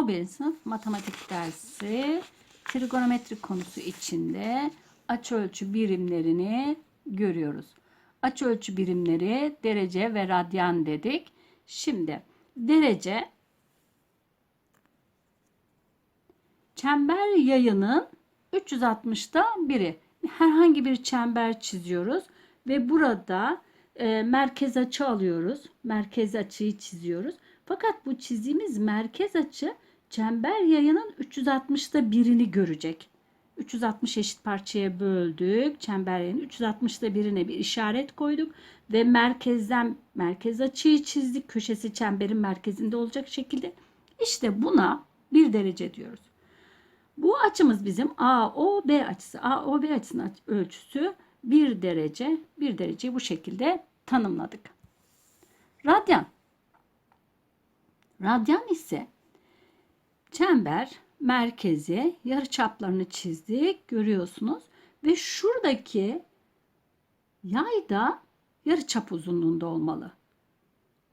11. sınıf matematik dersi trigonometri konusu içinde açıölçü birimlerini görüyoruz. Açıölçü birimleri derece ve radyan dedik. Şimdi derece çember yayının 360'da biri. Herhangi bir çember çiziyoruz ve burada e, merkez açı alıyoruz. Merkez açıyı çiziyoruz. Fakat bu çizdiğimiz merkez açı çember yayının 360'da birini görecek. 360 eşit parçaya böldük. Çember yayının 360'da birine bir işaret koyduk ve merkezden merkez açıyı çizdik. Köşesi çemberin merkezinde olacak şekilde. İşte buna bir derece diyoruz. Bu açımız bizim AOB açısı. AOB açısının ölçüsü 1 derece. 1 dereceyi bu şekilde tanımladık. Radyan. Radyan ise çember merkezi yarı çaplarını çizdik görüyorsunuz ve şuradaki yay da yarı çap uzunluğunda olmalı.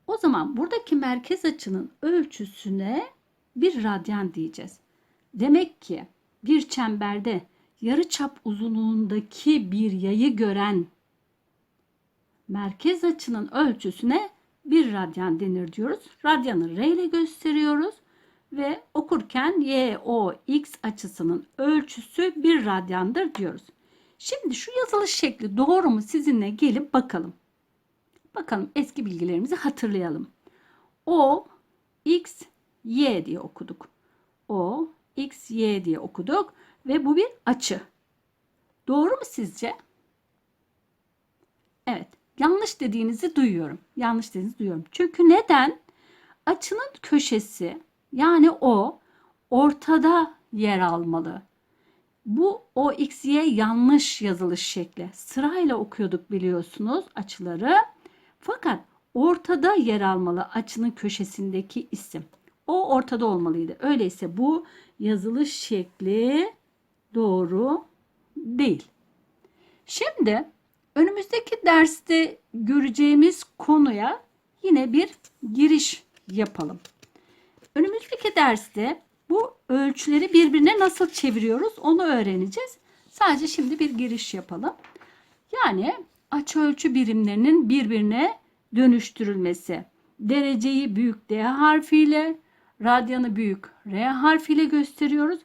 O zaman buradaki merkez açının ölçüsüne bir radyan diyeceğiz. Demek ki bir çemberde yarı çap uzunluğundaki bir yayı gören merkez açının ölçüsüne bir radyan denir diyoruz. Radyanı R ile gösteriyoruz ve okurken y, o, x açısının ölçüsü bir radyandır diyoruz. Şimdi şu yazılış şekli doğru mu sizinle gelip bakalım. Bakalım eski bilgilerimizi hatırlayalım. O, x, y diye okuduk. O, x, y diye okuduk ve bu bir açı. Doğru mu sizce? Evet. Yanlış dediğinizi duyuyorum. Yanlış dediğinizi duyuyorum. Çünkü neden? Açının köşesi yani o ortada yer almalı. Bu o x, y yanlış yazılış şekli. Sırayla okuyorduk biliyorsunuz açıları. Fakat ortada yer almalı açının köşesindeki isim. O ortada olmalıydı. Öyleyse bu yazılış şekli doğru değil. Şimdi önümüzdeki derste göreceğimiz konuya yine bir giriş yapalım. Önümüzdeki derste bu ölçüleri birbirine nasıl çeviriyoruz onu öğreneceğiz. Sadece şimdi bir giriş yapalım. Yani açıölçü birimlerinin birbirine dönüştürülmesi. Dereceyi büyük D harfiyle, radyanı büyük R harfiyle gösteriyoruz.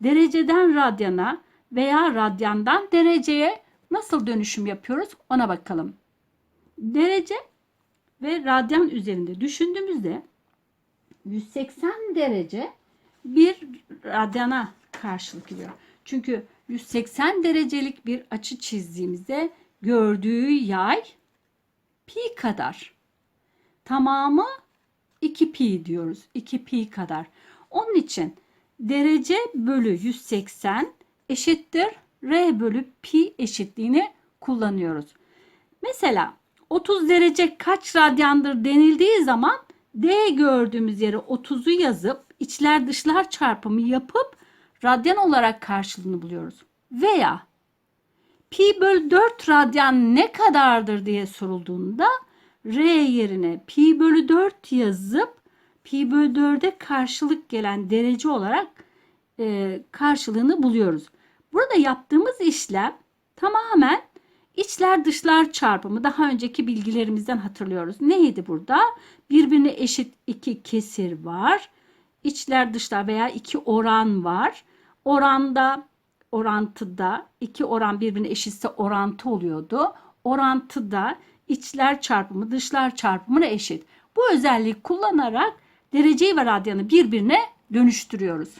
Dereceden radyana veya radyandan dereceye nasıl dönüşüm yapıyoruz ona bakalım. Derece ve radyan üzerinde düşündüğümüzde 180 derece bir radyana karşılık geliyor. Çünkü 180 derecelik bir açı çizdiğimizde gördüğü yay pi kadar. Tamamı 2 pi diyoruz. 2 pi kadar. Onun için derece bölü 180 eşittir r bölü pi eşitliğini kullanıyoruz. Mesela 30 derece kaç radyandır denildiği zaman D gördüğümüz yere 30'u yazıp içler dışlar çarpımı yapıp radyan olarak karşılığını buluyoruz. Veya pi bölü 4 radyan ne kadardır diye sorulduğunda r yerine pi bölü 4 yazıp pi bölü 4'e karşılık gelen derece olarak e, karşılığını buluyoruz. Burada yaptığımız işlem tamamen içler dışlar çarpımı. Daha önceki bilgilerimizden hatırlıyoruz. Neydi burada? Birbirine eşit iki kesir var. İçler dışlar veya iki oran var. Oranda orantıda iki oran birbirine eşitse orantı oluyordu. Orantıda içler çarpımı dışlar çarpımına eşit. Bu özelliği kullanarak dereceyi ve radyanı birbirine dönüştürüyoruz.